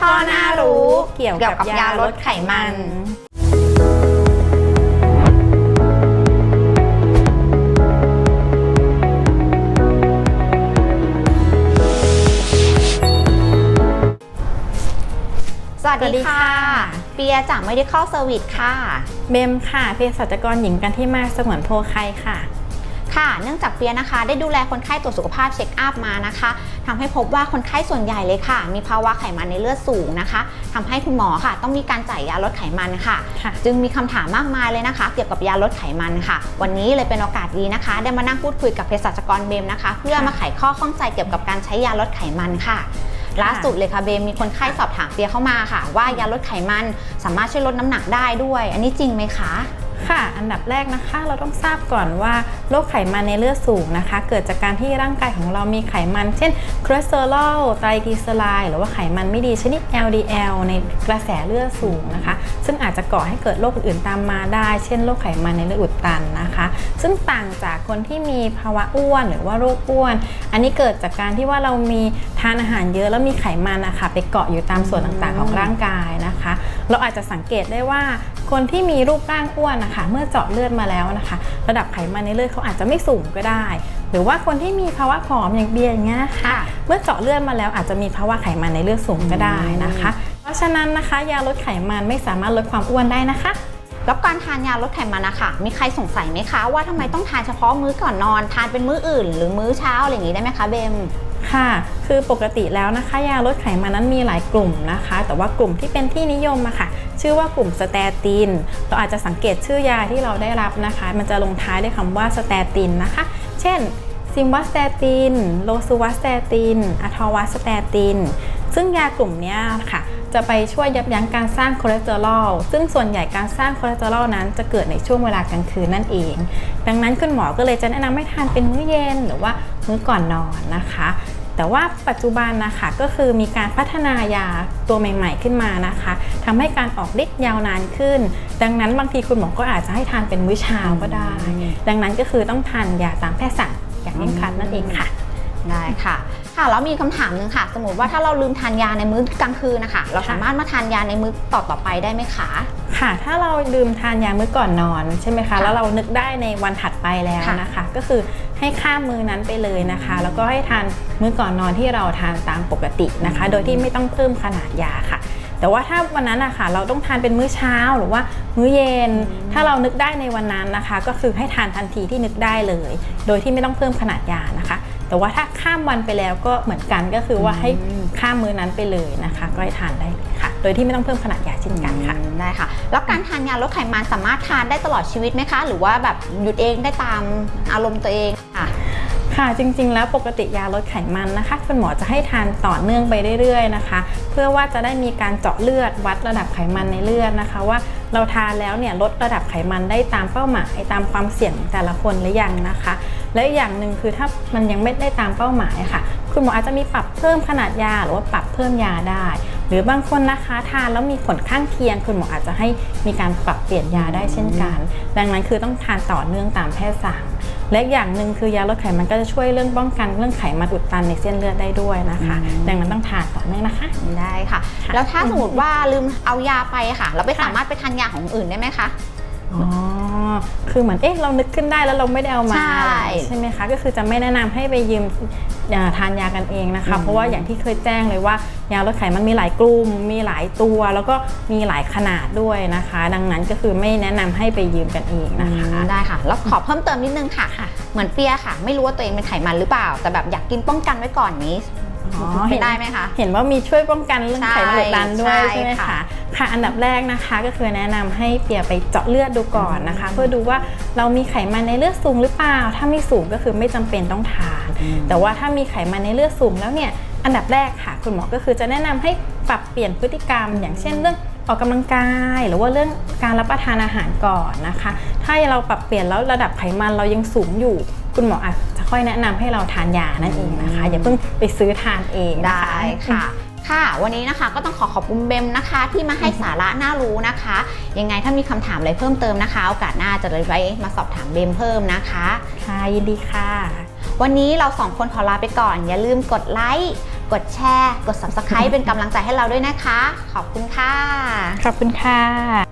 ข้อน่ารู้เกี่ยวกับยาลดไขมันสวัสสวัสดีดีค่ะค่ะ เปียจาก Medical Service ค่ะ เบมค่ะเภสัชกรหญิงกันที่มาสงวนโพไคค่ะ ค่ะ เนื่องจากเปียนะคะ ได้ดูแลคนไข้ตรวจสุขภาพเช็คอัพมานะคะ ทำให้พบว่าคนไข้ส่วนใหญ่เลยค่ะ มีภาวะไขมันในเลือดสูงนะคะทำให้คุณหมอค่ะ ต้องมีการจ่ายยาลดไขมันค่ะค่ะจึงมีคำถามมากมายเลยนะคะ เกี่ยวกับยาลดไขมันค่ะ วันนี้เลยเป็นโอกาสดีนะคะ ได้มานั่งพูดคุยกับเภสัชกรเบมนะคะ เพื่อมาไขข้อข้องใจเกี่ยวกับการใช้ยาลดไขมันค่ะล่าสุดเลยค่ะเบมมีคนไข้สอบถามเปียเข้ามาค่ะ ว่ายาลดไขมันสามารถช่วยลดน้ำหนักได้ด้วย อันนี้จริงไหมคะ ค่ะ อันดับแรกนะคะเราต้องทราบก่อนว่าโรคไขมันในเลือดสูงนะคะ เกิดจากการที่ร่างกายของเรามีไขมัน เช่นคอเลสเตอรอลไตรกลีเซอไรด์หรือว่าไขมันไม่ดีชนิด LDL ในกระแสเลือดสูงนะคะ ซึ่งอาจจะก่อให้เกิดโรคอื่นๆตามมาได้ เช่นโรคไขมันในเลือดอุดตันนะคะ ซึ่งต่างจากคนที่มีภาวะอ้วน หรือว่าโรคอ้วน อันนี้เกิดจากการที่ว่าเรามีทานอาหารเยอะแล้วมีไขมันนะคะไปเกาะอยู่ตามส่วนต่างๆของร่างกายนะคะ เราอาจจะสังเกตได้ว่า คนที่มีรูปร่างอ้วนนะคะ เมื่อเจาะเลือดมาแล้วนะคะ ระดับไขมันในเลือดเขาอาจจะไม่สูงก็ได้ หรือว่าคนที่มีภาวะผอมอย่างเบียร์อย่างเงี้ยนะคะค่ะเมื่อเจาะเลือดมาแล้วอาจจะมีภาวะไขมันในเลือดสูงก็ได้นะคะ เพราะฉะนั้นนะคะ ยาลดไขมันไม่สามารถลดความอ้วนได้นะคะแล้วการทานยาลดไขมันนะคะมีใครสงสัยไหมคะว่าทำไมต้องทานเฉพาะมื้อก่อนนอน ทานเป็นมื้ออื่น หรือมื้อเช้าอะไรอย่างนี้ได้ไหมคะเบมค่ะ คือปกติแล้วนะคะ ยาลดไขมันนั้นมีหลายกลุ่มนะคะ แต่ว่ากลุ่มที่เป็นที่นิยมอะค่ะ ชื่อว่ากลุ่มสเตติน เราอาจจะสังเกตชื่อยาที่เราได้รับนะคะ มันจะลงท้ายด้วยคำว่าสเตตินนะคะ เช่นซิมวัสเตติน โลซูวัสเตตินอะทอวัสเตติน ซึ่งยากลุ่มนี้ค่ะจะไปช่วยยับยั้งการสร้างคอเลสเตอรอล ซึ่งส่วนใหญ่การสร้างคอเลสเตอรอลนั้นจะเกิดในช่วงเวลากลางคืนนั่นเอง ดังนั้นคุณหมอก็เลยจะแนะนำให้ทานเป็นมื้อเย็นหรือว่ามื้อก่อนนอนนะคะ แต่ว่าปัจจุบันนะคะก็คือมีการพัฒนายาตัวใหม่ ๆ ขึ้นมานะคะทำให้การออกฤทธิ์ยาวนานขึ้น ดังนั้นบางทีคุณหมอก็อาจจะให้ทานเป็นมื้อเช้าก็ได้ ดังนั้นก็คือต้องทานยาตามแพทย์สั่งอย่างเคร่งครัดนั่นเองค่ะได้ค่ะ ค่ะแล้วมีคำถามหนึ่งค่ะ สมมติว่าถ้าเราลืมทานยาในมื้อกลางคืนนะคะ เราสามารถมาทานยาในมื้อต่อต่อๆไปได้ไหมคะค่ะ ถ้าเราลืมทานยามื้อก่อนนอนใช่ไหมคะค่ะแล้วเรานึกได้ในวันถัดไปแล้วค่ะนะคะ ก็คือ ให้ข้ามมือนั้นไปเลยนะคะ แล้วก็ให้ทานมื้อก่อนนอนที่เราทานตามปกตินะคะ โดยที่ไม่ต้องเพิ่มขนาดยาค่ะ แต่ว่าถ้าวันนั้นนะคะเราต้องทานเป็นมื้อเช้าหรือว่ามื้อเย็น ถ้าเรานึกได้ในวันนั้นนะคะ ก็คือให้ทานทันทีที่นึกได้เลย โดยที่ไม่ต้องเพิ่มขนาดยานะคะ แต่ว่าถ้าข้ามวันไปแล้วก็เหมือนกันก็คือว่าให้ข้ามมื้อนั้นไปเลยนะคะ ก็ให้ทานได้เลย โดยที่ไม่ต้องเพิ่มขนาดยาเช่นกันค่ะอืมได้ค่ะ แล้วการทานยาลดไขมันสามารถทานได้ตลอดชีวิตไหมคะ หรือว่าแบบหยุดเองได้ตามอารมณ์ตัวเองค่ะค่ะจริงๆ แล้วปกติยาลดไขมันนะคะ คุณหมอจะให้ทานต่อเนื่องไปเรื่อยๆนะคะ เพื่อว่าจะได้มีการเจาะเลือดวัดระดับไขมันในเลือดนะคะ ว่าเราทานแล้วเนี่ยลดระดับไขมันได้ตามเป้าหมายตามความเสี่ยงของแต่ละคนหรือยังนะคะ และอีกอย่างหนึ่งคือถ้ามันยังไม่ได้ตามเป้าหมายอะค่ะ คุณหมออาจจะมีปรับเพิ่มขนาดยาหรือว่าปรับเพิ่มยาได้ หรือบางคนนะคะทานแล้วมีผลข้างเคียง คุณหมออาจจะให้มีการปรับเปลี่ยนยาได้เช่นกัน ดังนั้นคือต้องทานต่อเนื่องตามแพทย์สั่งและอีกอย่างหนึ่งคือยาลดไขมันก็จะช่วยเรื่องป้องกันเรื่องไขมันอุดตันในเส้นเลือดได้ด้วยนะคะอืมดังนั้นต้องทานต่อเนื่องนะคะ ได้ค่ะค่ะ แล้วถ้าสมมติว่าลืมเอายาไปค่ะ เราไปค่ะสามารถไปทานยาของอื่นได้ไหมคะ อ๋อ คือเหมือน เอ๊ะ เรานึกขึ้นได้แล้วเราไม่ได้เอามา ใช่ ใช่ไหมคะ ก็คือจะไม่แนะนำให้ไปยืมยาทานยากันเองนะคะอืมเพราะว่าอย่างที่เคยแจ้งเลยว่ายาลดไขมันมีหลายกลุ่ม มีหลายตัว แล้วก็มีหลายขนาดด้วยนะคะ ดังนั้นก็คือไม่แนะนำให้ไปยืมกันเองนะคะ ได้ค่ะ แล้วขอเพิ่มเติมนิดนึงค่ะค่ะ เหมือนเปียค่ะ ไม่รู้ว่าตัวเองเป็นไขมันหรือเปล่า แต่แบบอยากกินป้องกันไว้ก่อนนี้ อ๋อเป็เห็นนได้ไหมคะเห็นว่ามีช่วยป้องกันเรื่องไขมันอุดตันด้วยใช่ใช่ไหมค่ะคะค่ะอันดับแรกนะคะก็คือแนะนำให้เปียไปเจาะเลือดดูก่อนนะคะ เพื่อดูว่าเรามีไขมันในเลือดสูงหรือเปล่า ถ้าไม่สูงก็คือไม่จำเป็นต้องทาน แต่ว่าถ้ามีไขมันในเลือดสูงแล้วเนี่ยอันดับแรกค่ะ คุณหมอก็คือจะแนะนำให้ปรับเปลี่ยนพฤติกรรม อย่างเช่นเรื่องออกกำลังกาย หรือว่าเรื่องการรับประทานอาหารก่อนนะคะ ถ้าเราปรับเปลี่ยนแล้วระดับไขมันเรายังสูงอยู่ คุณหมออาจจะค่อยแนะนำให้เราทานยานั่นเองนะคะ อย่าเพิ่งไปซื้อทานเองนะคะได้ค่ะค่ะ วันนี้นะคะก็ต้องขอขอบคุณเบมนะคะ ที่มาให้สาระน่ารู้นะคะ ยังไงถ้ามีคำถามอะไรเพิ่มเติมนะคะ โอกาสหน้าจะเลยไว้มาสอบถามเบมเพิ่มนะคะ ค่ะยินดีค่ะ วันนี้เราสองคนขอลาไปก่อน อย่าลืมกดไลค์กดแชร์ กด subscribe เป็นกำลังใจให้เราด้วยนะคะ ขอบคุณค่ะ ขอบคุณค่ะ